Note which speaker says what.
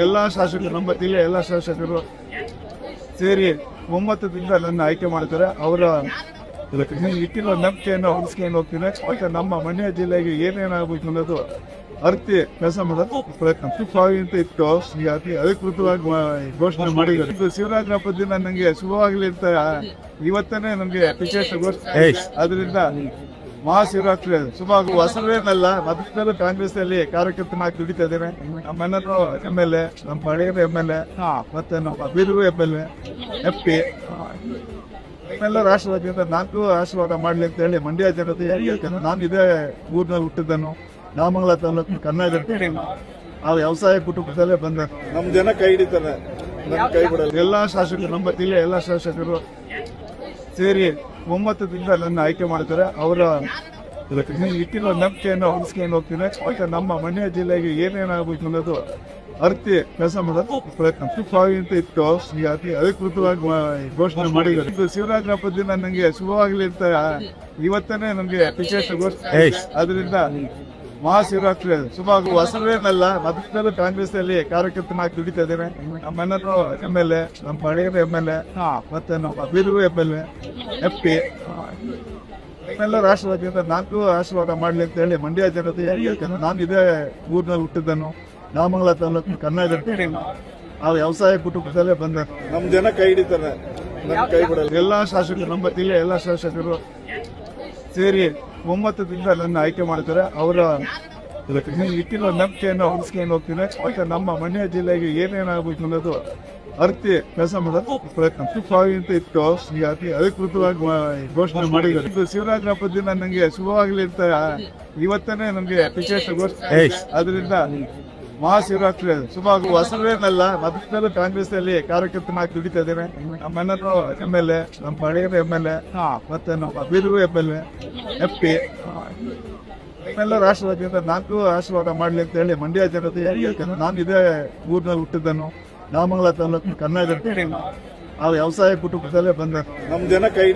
Speaker 1: ಎಲ್ಲ ಶಾಸಕರು ನಮ್ಮ ಜಿಲ್ಲೆ ಎಲ್ಲ ಶಾಸಕರು ಸೇರಿ ಒಮ್ಮತದಿಂದ ನನ್ನ ಆಯ್ಕೆ ಮಾಡ್ತಾರೆ. ಅವರ ಇಟ್ಟಿರೋ ನಂಬಿಕೆಯನ್ನು ಹೊಂದಿಸ್ಕೊಂಡು ಹೋಗ್ತೀನಿ. ಮತ್ತೆ ನಮ್ಮ ಮಂಡ್ಯ ಜಿಲ್ಲೆಗೆ ಏನೇನಾಗಬೇಕು ಅನ್ನೋದು ಅರ್ತಿ ಕೆಲಸ ಮಾಡೋದು ಪ್ರಯತ್ನ. ಅಂತ ಇತ್ತು ಈ ಅತಿ ಅಧಿಕೃತವಾಗಿ ಘೋಷಣೆ ಮಾಡಿದ್ದಾರೆ. ಇದು ಶಿವರಾತ್ರಿ ಹಬ್ಬದ ದಿನ ನನಗೆ ಶುಭವಾಗಲಿ ಅಂತ ಇವತ್ತನೇ ನನಗೆ ಟಿಕೆಟ್ ಘೋಷಣೆ. ಅದರಿಂದ ಮಹಾಶಿವರಾತ್ರಿ ಸುಮಾರು ಹೊಸವೇನಲ್ಲ ಮತ್ತೆ ಕಾಂಗ್ರೆಸ್ ಅಲ್ಲಿ ಕಾರ್ಯಕರ್ತನಾಗಿ ದುಡಿತಾ ನಮ್ಮ ನಮ್ಮೆಲ್ಲರೂ ಎಂ ಎಲ್ ಎ ನಮ್ಮ ಹಳೆಯರು ಎಂ ಎಲ್ ಎ ಮತ್ತೆ ನಮ್ಮ Beeru M L A F P ಎಲ್ಲ ರಾಷ್ಟ್ರವಾದಿಯಿಂದ ನಾಲ್ಕು ಆಶೀರ್ವಾದ ಮಾಡಲಿ ಅಂತ ಹೇಳಿ ಮಂಡ್ಯ ಜನತೆ ಹೇಳ್ತೇನೆ ನಾನು ಇದೇ ಊರಿನಲ್ಲಿ ಹುಟ್ಟಿದ್ದನು. ನಾಮಂಗಲ ತಾಲೂಕು ಕನ್ನಡ ಆ ವ್ಯವಸಾಯ ಕುಟುಂಬದಲ್ಲೇ ಬಂದ ನಮ್ಮ ಜನ ಕೈ ಹಿಡಿತಾರೆ. ನಮ್ಮ ಕೈ ಬಿಡಲ್ಲ. ಎಲ್ಲಾ ಶಾಸಕರು ನಮ್ಮ ಜಿಲ್ಲೆ ಎಲ್ಲ ಶಾಸಕರು ಸೇರಿ ಒಮ್ಮತದಿಂದ ನನ್ನ ಆಯ್ಕೆ ಮಾಡ್ತಾರೆ. ಅವರ ಇಟ್ಟಿರೋ ನಂಬಿಕೆಯನ್ನು ಹೊಂದಿಸ್ಕೊಂಡು ಹೋಗ್ತೀನಿ. ಮತ್ತೆ ನಮ್ಮ ಮಂಡ್ಯ ಜಿಲ್ಲೆಗೆ ಏನೇನಾಗಬೇಕು ಅನ್ನೋದು ಅರ್ತಿ ಕೆಲಸ ಮಾಡೋದು ಪ್ರಯತ್ನ. ಆಗಿ ಅಂತ ಇತ್ತು. ಈ ಅತಿ ಅಧಿಕೃತವಾಗಿ ಘೋಷಣೆ ಮಾಡಿದ್ದಾರೆ. ಇದು ಶಿವರಾತ್ರಿ ಹಬ್ಬದ ದಿನ ನನಗೆ ಶುಭವಾಗಲಿ ಅಂತ ಇವತ್ತನೇ ನನಗೆ ವಿಶೇಷ ಘೋಷಣೆ. ಅದರಿಂದ ಮಹಾಶಿವರಾತ್ರಿ ಸುಮಾರು ಹೊಸವೇನಲ್ಲ ಮೊದಲು ಕಾಂಗ್ರೆಸ್ ಅಲ್ಲಿ ಕಾರ್ಯಕರ್ತನಾಗಿ ದುಡಿತಾ ಇದ್ದೇನೆ. ನಮ್ಮೆಲ್ಲರೂ ಎಂ ಎಲ್ ಎ ನಮ್ಮ ಹಳೆಯರು ಎಂ ಎಲ್ ಎ ಮತ್ತೆ ನಮ್ಮ Beeru M L A F P ಎಲ್ಲ ರಾಷ್ಟ್ರವಾದಿಯಿಂದ ನಾಲ್ಕು ಆಶೀರ್ವಾದ ಮಾಡಲಿ ಅಂತ ಹೇಳಿ ಮಂಡ್ಯ ಜನತೆ ಹೇಳ್ತೇನೆ ನಾನು ಇದೇ ಊರಿನಲ್ಲಿ ಹುಟ್ಟಿದ್ದನು. ನಾಮಂಗಲ ತಾಲೂಕು ಕನ್ನಡ ಆ ವ್ಯವಸಾಯ ಕುಟುಂಬದಲ್ಲೇ ಬಂದ. ನಮ್ಮ ಜನ ಕೈ ಹಿಡಿತಾರೆ. ನಮ್ಮ ಕೈ ಬಿಡಲ್ಲ. ಎಲ್ಲಾ ಶಾಸಕರು ನಮ್ಮ ಜಿಲ್ಲೆ ಎಲ್ಲಾ ಶಾಸಕರು ಸೇರಿ ಒಮ್ಮತದಿಂದ ನನ್ನ ಆಯ್ಕೆ ಮಾಡ್ತಾರೆ. ಅವರ ಇಟ್ಟಿರೋ ನಂಬಿಕೆಯನ್ನು ಹೊಂದಿಸ್ಕೊಂಡು ಹೋಗ್ತೀನಿ ಮತ್ತೆ ನಮ್ಮ ಮಂಡ್ಯ ಜಿಲ್ಲೆಗೆ ಏನೇನಾಗಬೇಕು ಅನ್ನೋದು ಅರ್ತಿ ಕೆಲಸ ಮಾಡೋದು ಪ್ರಯತ್ನ. ಅಂತ ಇತ್ತು. ಈ ಅತಿ ಅಧಿಕೃತವಾಗಿ ಘೋಷಣೆ ಮಾಡಿದ್ದಾರೆ. ಇದು ಶಿವರಾತ್ರಿ ಹಬ್ಬದ ದಿನ ನನಗೆ ಶುಭವಾಗಲಿ ಅಂತ ಇವತ್ತೇ ನನಗೆ ಟಿಕೆಟ್ ಘೋಷಣೆ. ಅದರಿಂದ ಮಹಾಶಿವರಾತ್ರಿ ಸುಮಾರು ಹೊಸವೇನಲ್ಲ ಮೊದಲು ಕಾಂಗ್ರೆಸ್ ಅಲ್ಲಿ ಕಾರ್ಯಕರ್ತನಾಗಿ ದುಡಿತಾ ಇದ್ದೇನೆ ನಮ್ಮೆಲ್ಲರೂ ಎಂ ಎಲ್ ಎ ನಮ್ಮ ಹಳೆಯರು ಎಂ ಎಲ್ ಎ ಮತ್ತೆ ನಮ್ಮ ಅಭಿರು M L A F P ಎಲ್ಲ ರಾಷ್ಟ್ರವಾದಿಯಿಂದ ನಾಲ್ಕು ಆಶೀರ್ವಾದ ಮಾಡ್ಲಿ ಅಂತ ಹೇಳಿ ಮಂಡ್ಯ ಜನತೆ ಹೇಳ್ತೇನೆ, ನಾನು ಇದೇ ಊರಿನಲ್ಲಿ ಹುಟ್ಟಿದ್ದನು. ನಾಮಂಗಲ ತಾಲೂಕು ಕನ್ನಡ ಆ ವ್ಯವಸಾಯ ಕುಟುಂಬದಲ್ಲೇ ಬಂದ ನಮ್ಮ ಜನ ಕೈ